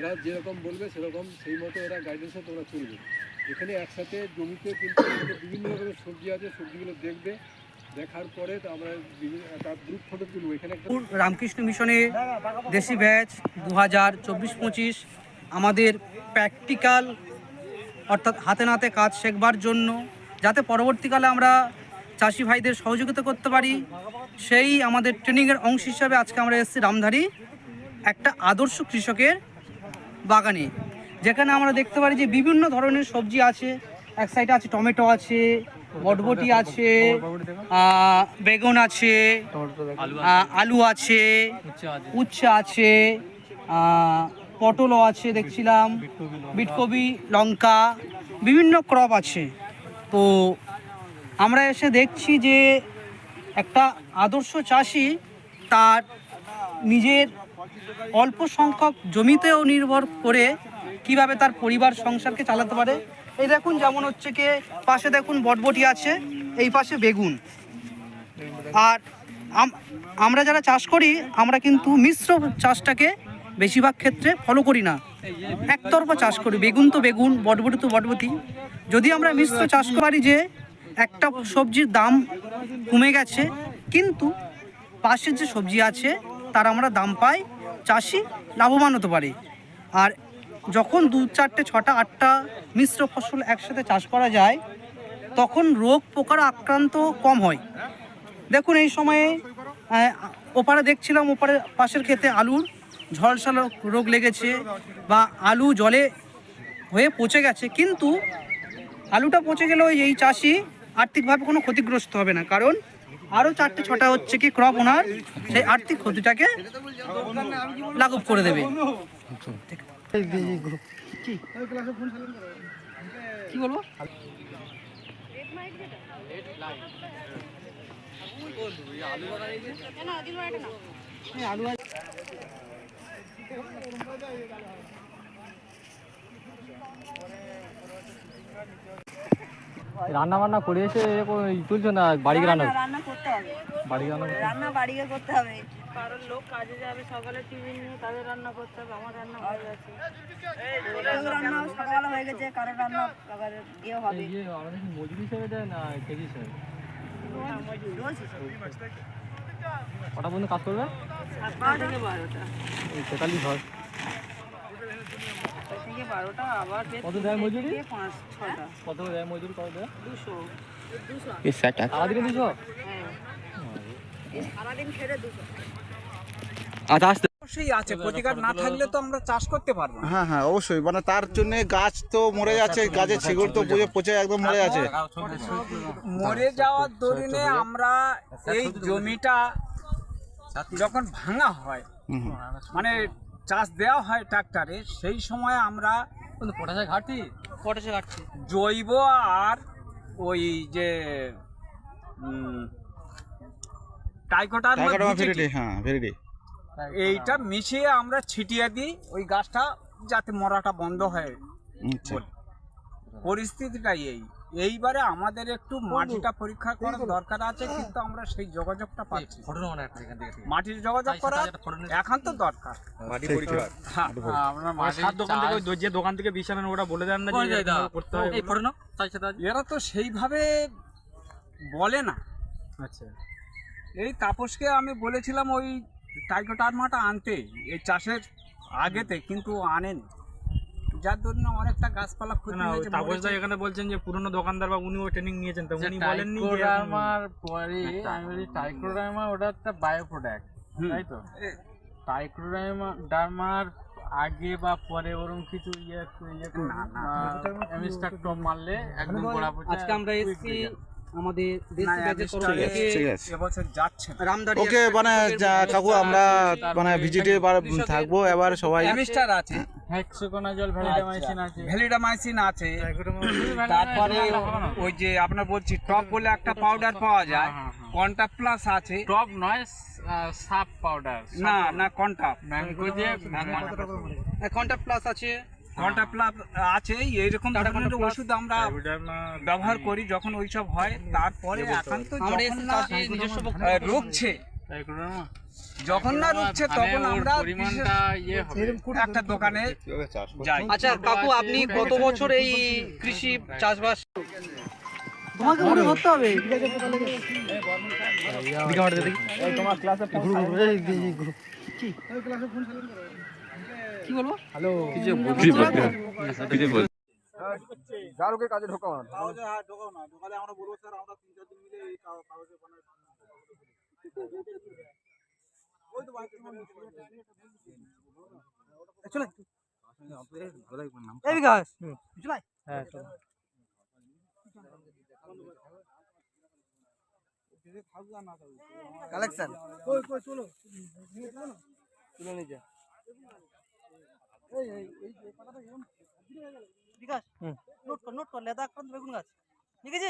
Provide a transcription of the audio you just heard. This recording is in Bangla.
এরা যেরকম বলবে সেরকম সেই মতো এরা গাইডেন্সে তোমরা চলবে। এখানে একসাথে জমিতে কিন্তু বিভিন্ন রকমের সবজি আছে সবজিগুলো দেখবে দেখার পরে আমরা বিভিন্ন একটা গ্রুপ ফটো তুলবো। এখানে রামকৃষ্ণ মিশনে দেশি ব্যাচ দু হাজার চব্বিশ পঁচিশ। আমাদের প্র্যাকটিক্যাল অর্থাৎ হাতে নাতে কাজ শেখবার জন্য যাতে পরবর্তীকালে আমরা চাষি ভাইদের সহযোগিতা করতে পারি। সেই আমাদের ট্রেনিংয়ের অংশ হিসাবে আজকে আমরা এসেছি রামধারী একটা আদর্শ কৃষকের বাগানে। যেখানে আমরা দেখতে পারি যে বিভিন্ন ধরনের সবজি আছে। এক সাইডে আছে টমেটো আছে, বটবটি আছে বেগুন আছে আলু আছে, উচ্ছে আছে পটলও আছে দেখছিলাম, বিটকপি, লঙ্কা, বিভিন্ন ক্রপ আছে। তো আমরা এসে দেখছি যে একটা আদর্শ চাষি তার নিজের অল্প সংখ্যক জমিতেও নির্ভর করে কীভাবে তার পরিবার, সংসারকে চালাতে পারে। এই দেখুন যেমন হচ্ছে কি, পাশে দেখুন বটবটি আছে, এই পাশে বেগুন। আর আম- আমরা যারা চাষ করি, আমরা কিন্তু মিশ্র চাষটাকে বেশিরভাগ ক্ষেত্রে ফলো করি না। একতরফা চাষ করি, বেগুন তো বেগুন, বটবটি তো বটবটি। যদি আমরা মিশ্র চাষ করি যে, একটা সবজির দাম কমে গেছে, কিন্তু পাশের যে সবজি আছে তার আমরা দাম পাই চাষি লাভবান হতে পারে। আর যখন দু চারটে, ছটা, আটটা মিশ্র ফসল একসাথে চাষ করা যায়, তখন রোগ পোকার আক্রান্ত কম হয়। দেখুন এই সময়ে ওপারে দেখছিলাম ওপারে পাশের ক্ষেতে আলুর ঝলসাল রোগ লেগেছে বা আলু জলে হয়ে পচে গেছে। কিন্তু আলুটা পচে গেলেও এই চাষি আর্থিকভাবে কোনো ক্ষতিগ্রস্ত হবে না। কারণ আরও চারটে, ছটা হচ্ছে কি ক্রপ ওনার, সেই আর্থিক ক্ষতিটাকে লাঘব করে দেবে। কি? বলব? আলু আছে। রান্না বান্না করে এসে তুলছো না বাড়ি রান্না রান্না করতে হবে। বাড়ি রান্না করতে হবে। কারণ লোক কাজে যাবে সকালে টিফিন নিয়ে তাদের রান্না করতে হবে আমার রান্না হয়ে গেছে। রান্না সকালে হয়ে গেছে কারোর রান্না আবার ইয়ে হবে মজুরি হিসেবে দেয় না কেজি হিসেবে? কটা পর্যন্ত কাজ করবে? বারোটা। তেতাল্লিশ হয় সাতটা থেকে বারোটা আবার কত দেয় মজুরি? পাঁচ ছটা। কত দেয় মজুরি কত দেয়? দুশো। দুশো। দুশো? হ্যাঁ। দুশো। অবশ্যই আছে প্রতিকার না থাকলে তো আমরা চাষ করতে পারব হ্যাঁ হ্যাঁ অবশ্যই। মানে তার জন্য গাছ তো মরে যাচ্ছে গাছের শিকড় তো পচে পচে একদম মরে যাচ্ছে। মরে যাওয়ার দরুনে আমরা এই জমিটা যখন ভাঙা হয়। মানে চাষ দেওয়া হয় ট্রাক্টরে সেই সময় আমরা পটাশের ঘাটতি? পটাশে রাখছি জৈব আর ওই যে টাইকোটার হ্যাঁ ভেরিডি। এইটা মিশিয়ে আমরা ছিটিয়ে দিই ওই গাছটা যাতে মরাটা বন্ধ হয় আচ্ছা। বলে। পরিস্থিতিটা এই। এইবারে আমাদের একটু মাটিটা পরীক্ষা করার দরকার আছে কিন্তু আমরা সেই যোগাযোগটা পাচ্ছি মাটির যোগাযোগ করা এখন তো দরকার। হ্যাঁ সাত দোকান থেকে ওই যে দোকান থেকে বিশ আনেন ওটা বলে দেন না করতে হবে। এরা তো সেইভাবে বলে না। আচ্ছা। এই তাপসকে আমি বলেছিলাম ওই টাইকোটারমাটা আনতে এই চাষের আগেতে কিন্তু আনেনি। যার জন্য অনেকটা গাছপালা ক্ষতি হয়েছে তাপস দা এখানে বলছেন যে পুরনো দোকানদার বা উনিও ট্রেনিং নিয়েছেন তো উনি বলেননি যে টাইক্রোডার্মার পরে আমি বলি টাইক্রোডার্মা ওটা একটা বায়ো প্রোডাক্ট। তাই তো? টাইক্রোডার্মা ডার্মার আগে বা পরে ওরকম কিছু ইয়ে ইয়ে না, না। মারলে একদম গোড়া পচে আজকে আমরা এসেছি আমাদের ওকে মানে যা- কাকু আমরা মানে ভিজিটে থাকব এবার সবাই আছে। হেক্সাগোনাজল ভ্যালিডামাইসিন আছে। ভ্যালিডামাইসিন আছে। তারপরে ওই যে আপনার বলছি টপ বলে একটা পাউডার পাওয়া যায়। কন্টা প্লাস আছে। টপ নয় সাপ পাউডার না না কন্টা ম্যাঙ্গো প্লাস আছে। ঘণ্টা প্লাস আছে। এইরকম ধরনের ওষুধ আমরা ব্যবহার করি যখন ওইসব হয়। তারপরে এখন তো আমরা যখন না রুখছে না তখন আমরা পরিমাণটা ইয়ে হবে। একটা দোকানে যাই। আচ্ছা কাকু আপনি কত বছর এই কৃষি চাষবাস তোমাকে ঘুরে ধরতে হবে। কি? বলব? যার কাজে ঢোকা এই বিকাশ। চলাই কালেকশন। কই কই চলো। চলো নিয়ে যা। এই এই এই পাতাটা বিকাশ নোট কর নোট কর লেদা আক্রান্ত বেগুন গাছ। ঠিক আছে?